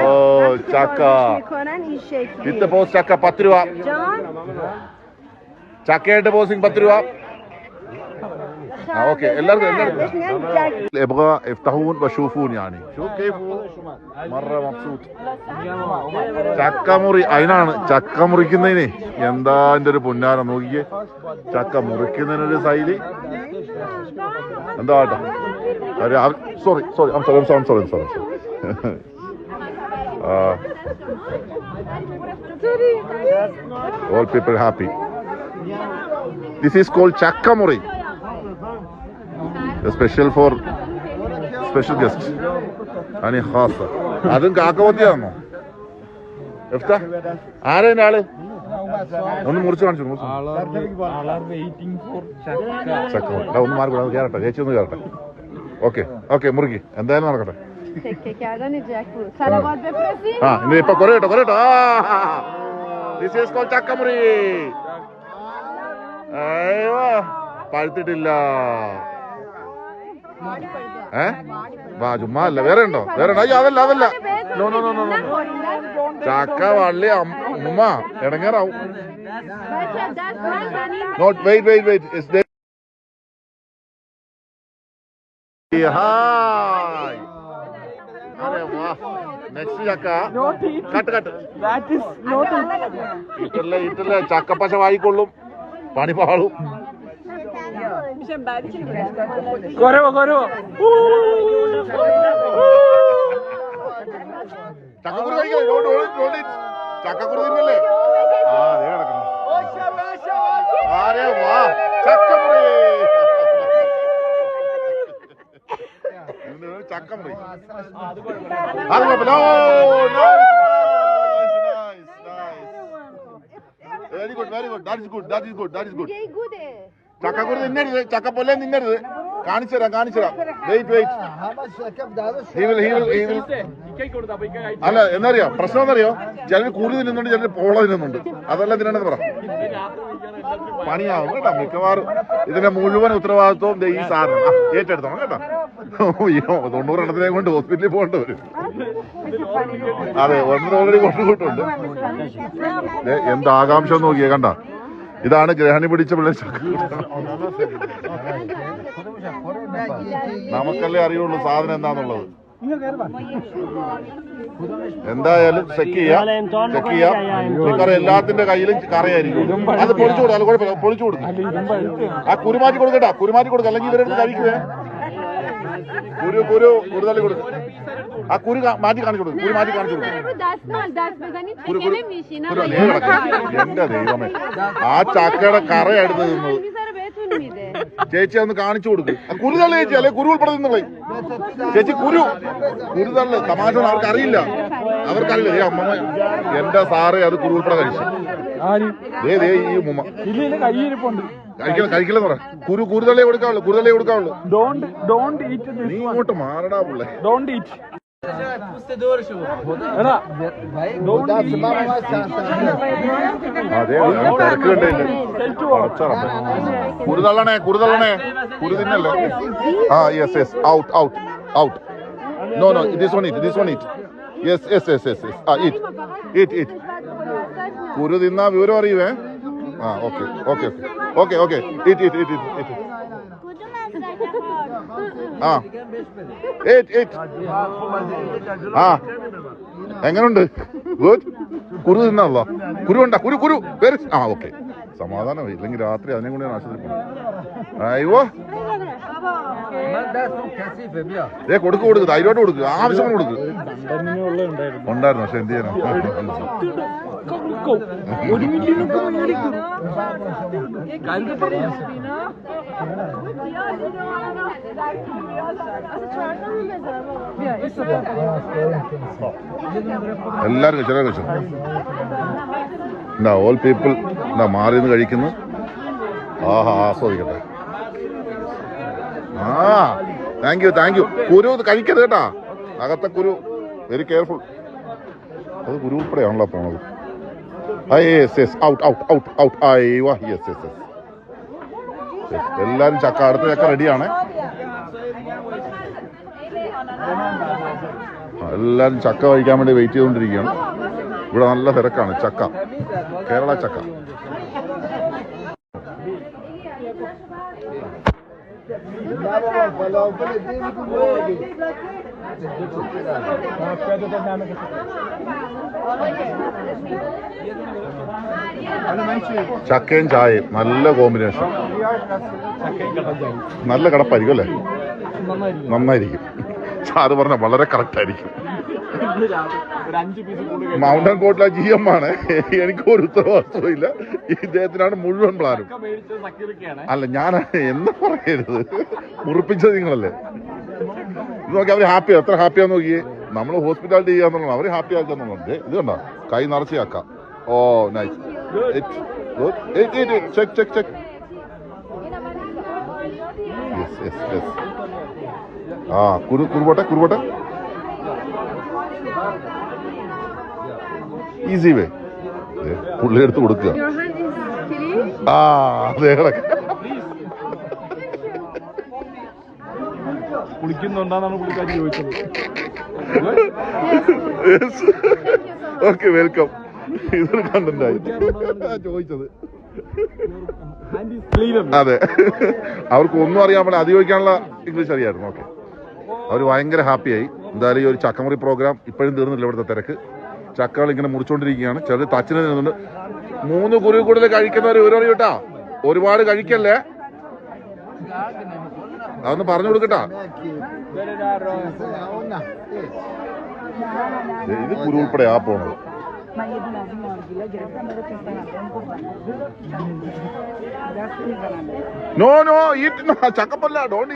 ഓ ചക്ക میکنن این شکلی with post ചക്ക പത്ത് രൂപ جان ചക്കയായിട്ട് പോസിങ് പത്ത് രൂപ ആ ഓക്കെ എല്ലാവർക്കും എല്ലാവർക്കും يبغى يفتحون ويشوفون يعني شوف كيف هو مرة مبسوط ചക്ക മുറി അതിനാണ് ചക്ക മുറിക്കുന്നതിന് എന്താ എന്റെ ഒരു പുന്നാര നോക്കിയേ ചക്ക മുറിക്കുന്നതിനൊരു ശൈലി എന്താ കേട്ടോ sorry sorry sorry sorry sorry sorry all people happy this is called chakka muri special for special guest Ani has അതും കാക്കവത്തിയാണോ എഫ്ത ആരാ ആൾ ഒന്ന് മുറിച്ച് കാണിച്ചു ചക്ക ഒന്ന് മാറി കൂടാതെ ചേച്ചി ഒന്ന് കയറട്ടെ ഓക്കെ ഓക്കെ മുറുകി എന്തായാലും നടക്കട്ടെ ആ ഇനി ഇപ്പൊ കൊറേട്ടോ കൊറേട്ടോ ദിസ് ഈസ് കോൾ ചക്കമുറി പഴുത്തിട്ടില്ല ഏ? വാ അല്ല വേറെ ഉണ്ടോ? വേറെ അയ്യോ അതല്ല അതല്ല. നോ നോ നോ നോ ചാക്ക വള്ളി ഉമ്മ ഇടങ്ങാറാവും. Not wait wait wait is വാ. കട്ട് ചക്കപ്പശ വായിക്കൊള്ളും. പണി പാളും. করব করব টাকা করে দিলে রোড রোড রোড টাকা করে দিলে আরে আরে আরে বাহ চাক্কাম রে চাক্কাম রে আর no no Very good, very good. That is good. That is good. That is good. That is good. ചക്കക്കുരു തിന്നരുത് ചക്കപ്പൊല്ലേ തിന്നരുത്. കാണിച്ചു തരാം കാണിച്ചു തരാം. വെയിറ്റ് വെയിറ്റ് അല്ല എന്നറിയോ? പ്രശ്നം എന്നറിയോ ചിലർ കൂടുതൽ തിന്നുന്നുണ്ട് ചിലർ പോള തിന്നുന്നുണ്ട്. അതെല്ലാം തിന്നണെന്ന് പറ. പണിയാവും കേട്ടോ മിക്കവാറും. ഇതിന്റെ മുഴുവൻ ഉത്തരവാദിത്വം ഈ സാധനം ഏറ്റെടുത്തോ കേട്ടോ. അയ്യോ തൊണ്ണൂറെണ്ണത്തിനെ കൊണ്ട് ഹോസ്പിറ്റലിൽ പോകേണ്ട വരും. അതെ ഒന്ന് ഓൾറെഡി കൊണ്ടുപോയിട്ടുണ്ട്. ദേ, എന്ത് ആകാംക്ഷ നോക്കിയേ കണ്ട? ഇതാണ് ഗ്രഹണി പിടിച്ച പിള്ളേർ നമുക്കല്ലേ അറിയുള്ളൂ സാധനം എന്താന്നുള്ളത്. എന്തായാലും ചെക്ക് ചെയ്യാം. ചെക്ക് ചെയ്യാം. എല്ലാത്തിന്റെ കയ്യിലും കറയായിരിക്കും. അത് പൊളിച്ചു കൊടുക്കാം പൊളിച്ചു കൊടുക്കും. ആ കുരുമാറ്റി കൊടുക്കട്ടാ. കുരുമാറ്റി കൊടുക്കാം അല്ലെങ്കിൽ ഇവരെടുത്ത് കഴിക്കുവേ. കുരു കുരു ഒരു തള്ളി കൊടുക്കും ആ കുരു മാറ്റി കാണിച്ചു കൊടുക്കും. കുരു മാറ്റി കാണിച്ചു കൊടുക്കും. എന്റെ ദൈവമേ. ആ ചക്കയുടെ കറയെടുത്ത് തിന്നത് ചേച്ചി ഒന്ന് കാണിച്ചു കൊടുക്കും. കുരു തള്ളി ചേച്ചി അല്ലെ? കുരു ഉൾപ്പെടെ നിന്നുള്ള ചേച്ചി കുരു. കുരു തള്ളു. തമാശ അവർക്കറിയില്ല അവർക്കറിയില്ല. ഏ അമ്മ എന്റെ സാറേ അത് കുരു ഉൾപ്പെടെ കഴിച്ചു ഈ ഉമ്മ. പറ. കുരു കൊടുക്കാവുള്ളൂ കൊടുക്കാവുള്ളൂ. ഡോണ്ട് ഡോണ്ട് ഈറ്റ് നീ ഇങ്ങോട്ട് മാറടാ പിള്ളേ. ഡോണ്ട് ഈറ്റ് എടാ ഡോണ്ട് അതെ തിരക്ക് കണ്ടില്ല കുരുതള്ളണേ കുരുതള്ളണേ. കുരു തിന്നല്ലേ. ആ yes yes out out out no no this one it this one it yes yes yes yes yes ആ ഇറ്റ് ഇറ്റ് ഇറ്റ് കുരു തിന്നാ വിവരം അറിയുവേ? ആ okay okay okay okay it it it it it ആ ഇറ്റ് ഇറ്റ് ആ എങ്ങനുണ്ട്? Good കുരു തിന്നല്ലോ കുരു ഉണ്ട കുരു കുരു. പേര് ആ ഓക്കെ സമാധാനം ഇല്ലെങ്കിൽ രാത്രി അതിനെ കൊണ്ട് ഞാൻ ആശുപത്രി പോകണം. അയ്യോ. ഏ കൊടുക്ക് കൊടുക്ക് ധൈര്യമായിട്ട് കൊടുക്ക്. ആവശ്യം കൊടുക്ക്. ഉണ്ടായിരുന്നു പക്ഷെ എന്ത് ചെയ്യണം എല്ലാവരും കഴിച്ചു എല്ലാവരും കഴിച്ചു എന്താ ഓൾ പീപ്പിൾ എന്താ മാറി നിന്ന് കഴിക്കുന്നു. ആഹാ ആസ്വദിക്കട്ടെ. ആ താങ്ക് യു താങ്ക് യു കുരു കഴിക്കരുത് കേട്ടാ. അകത്തെ കുരു വെരി കെയർഫുൾ അത് കുരു ഉൾപ്പെടെയാണല്ലോ പോണത്. Yes yes out out out out വാ യെസ് യെസ് യെസ് എല്ലാവരും ചക്ക അടുത്ത ചക്ക റെഡിയാണ് എല്ലാരും ചക്ക കഴിക്കാൻ വേണ്ടി വെയിറ്റ് ചെയ്തുകൊണ്ടിരിക്കുകയാണ്. ഇവിടെ നല്ല തിരക്കാണ് ചക്ക. കേരള ചക്ക. ചക്കയും ചായയും നല്ല കോമ്പിനേഷൻ. നല്ല കടപ്പായിരിക്കും അല്ലേ? നന്നായിരിക്കും. സാറ് പറഞ്ഞ വളരെ കറക്റ്റ് ആയിരിക്കും. മൗണ്ടൻ കോട്ടിലെ ജി എം ആണ് എനിക്ക് ഒരു ഉത്തരവാദിത്വം ഇല്ല. ഇദ്ദേഹത്തിനാണ് മുഴുവൻ പ്ലാനും. അല്ല ഞാൻ എന്ന് പറയരുത്? മുറിപ്പിച്ചത് നിങ്ങളല്ലേ? നോക്കി അവർ ഹാപ്പിയാ എത്ര ഹാപ്പിയാന്ന് നോക്കിയേ. നമ്മൾ ഹോസ്പിറ്റാലിറ്റി ചെയ്യാന്നുള്ളത് അവർ ഹാപ്പി ആക്കാന്നുള്ളത് ഇത് കണ്ടോ? കൈ നിറച്ച് ആക്കാം ഓ nice check check check yes yes yes ആ കുരു കുറുപോട്ടെ കുറുപോട്ടെ ഈസി വേ പുള്ളി എടുത്ത് കൊടുക്കുക? ആ അതെ കിടക്ക കുളിക്കുന്നുണ്ടെന്നാണ് പുള്ളിക്കാരി ചോദിച്ചത്. ഓക്കെ വെൽക്കം ഇതൊരു കണ്ടന്റായി ചോദിച്ചത്. അതെ. അവർക്ക് ഒന്നും അറിയാൻ പാടില്ല. അത് ചോദിക്കാനുള്ള ഇംഗ്ലീഷ് അറിയായിരുന്നു. ഓക്കെ അവർ ഭയങ്കര ഹാപ്പിയായി എന്തായാലും ഈ ഒരു ചക്കമുറി പ്രോഗ്രാം ഇപ്പോഴും തീർന്നില്ല ഇവിടുത്തെ തിരക്ക്. ചക്കകൾ ഇങ്ങനെ മുറിച്ചുകൊണ്ടിരിക്കുകയാണ് ചിലർ തച്ചിന് നിന്നുണ്ട്. മൂന്ന് കുരു കൂടുതൽ കഴിക്കുന്നവർ ഒരു കേട്ടാ ഒരുപാട് കഴിക്കല്ലേ? അതൊന്ന് പറഞ്ഞു കൊടുക്കട്ടാ. ഇത് കുരു ഉൾപ്പെടെ ആ പോണത്. നോ നോ ഈറ്റ് ചക്കപ്പല്ല ഡോണ്ട്